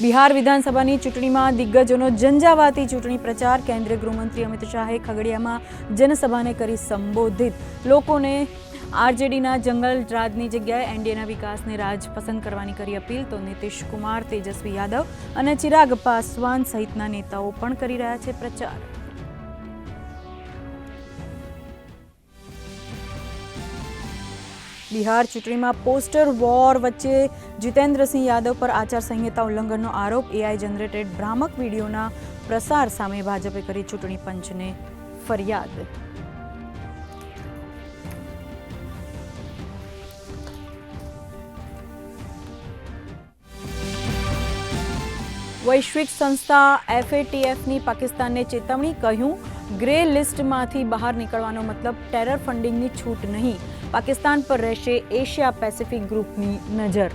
બિહાર વિધાનસભાની ચૂંટણીમાં દિગ્ગજોનો ઝંઝાવાતી ચૂંટણી પ્રચાર કેન્દ્રીય ગૃહમંત્રી અમિત શાહે ખગડિયામાં જનસભાને કરી સંબોધિત. લોકોને આરજેડીના જંગલ રાજની જગ્યાએ એનડીએના વિકાસને રાજ પસંદ કરવાની કરી અપીલ તો નીતિશ કુમાર, તેજસ્વી યાદવ અને ચિરાગ પાસવાન સહિતના નેતાઓ પણ કરી રહ્યા છે પ્રચાર. બિહાર ચૂંટણીમાં પોસ્ટર વોર વચ્ચે જીતેન્દ્રસિંહ યાદવ પર આચારસંહિતા ઉલ્લંઘનનો આરોપ એઆઈ જનરેટેડ ભ્રામક વિડીયોના પ્રસાર સામે ભાજપે કરી ચૂંટણી પંચને ફરિયાદ. વૈશ્વિક સંસ્થા એફએટીએફની પાકિસ્તાનને ચેતવણી કહ્યું, ગ્રે લિસ્ટમાંથી બહાર નીકળવાનો મતલબ ટેરર ફંડિંગની છૂટ નહીં. પાકિસ્તાન પર રહેશે એશિયા પેસિફિક ગ્રુપની નજર.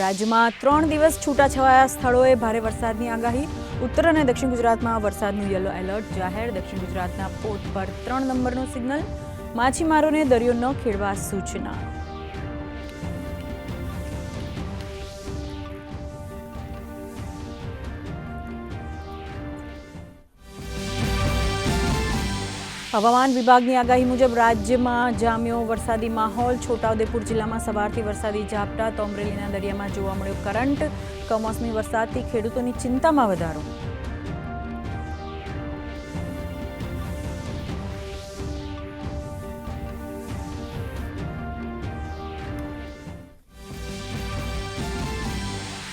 રાજ્યમાં ત્રણ દિવસ છૂટાછવાયા સ્થળોએ ભારે વરસાદની આગાહી. ઉત્તર અને દક્ષિણ ગુજરાતમાં વરસાદનું યલો એલર્ટ જાહેર. દક્ષિણ ગુજરાતના પોર્ટ પર ત્રણ નંબરનું સિગ્નલ. માછીમારોને દરિયો ન ખેડવા સૂચના. હવામાન વિભાગની આગાહી મુજબ રાજ્યમાં જામ્યો વરસાદી માહોલ. છોટાઉદેપુર જિલ્લામાં સવારથી વરસાદી ઝાપટા. તો અમરેલીના દરિયામાં જોવા મળ્યો કરંટ. કમોસમી વરસાદથી ખેડૂતોની ચિંતામાં વધારો.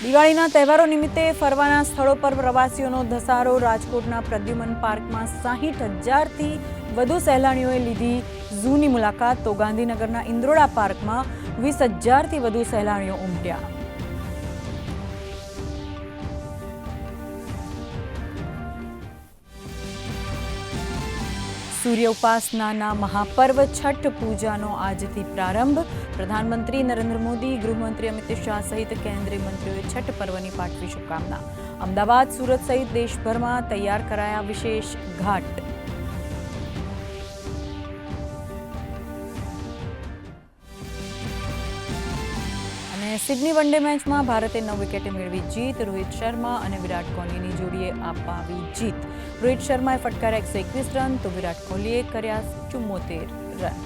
દિવાળીના તહેવારો નિમિત્તે ફરવાના સ્થળો પર પ્રવાસીઓનો ધસારો, રાજકોટના પ્રદ્યુમન પાર્કમાં સાહીઠ હજારથી વધુ સહેલાણીઓએ લીધી ઝૂની મુલાકાત, તો ગાંધીનગરના ઇન્દ્રોડા પાર્કમાં વીસ હજારથી વધુ સહેલાણીઓ ઉમટ્યા. સૂર્ય ઉપાસનાના મહાપર્વ છઠ પૂજાનો આજથી પ્રારંભ. પ્રધાનમંત્રી નરેન્દ્ર મોદી, ગૃહમંત્રી અમિત શાહ સહિત કેન્દ્રીય મંત્રીઓએ છઠ પર્વની પાઠવી શુભકામના. અમદાવાદ, સુરત સહિત દેશભરમાં તૈયાર કરાયા વિશેષ ઘાટ. અને સિડની વનડે મેચમાં ભારતે નવ વિકેટે મેળવી જીત. રોહિત શર્મા અને વિરાટ કોહલીની જોડીએ અપાવી જીત. રોહિત શર્માએ ફટકાર્યા એકસો એકવીસ રન, તો વિરાટ કોહલીએ કર્યા ચુમ્મોતેર રન.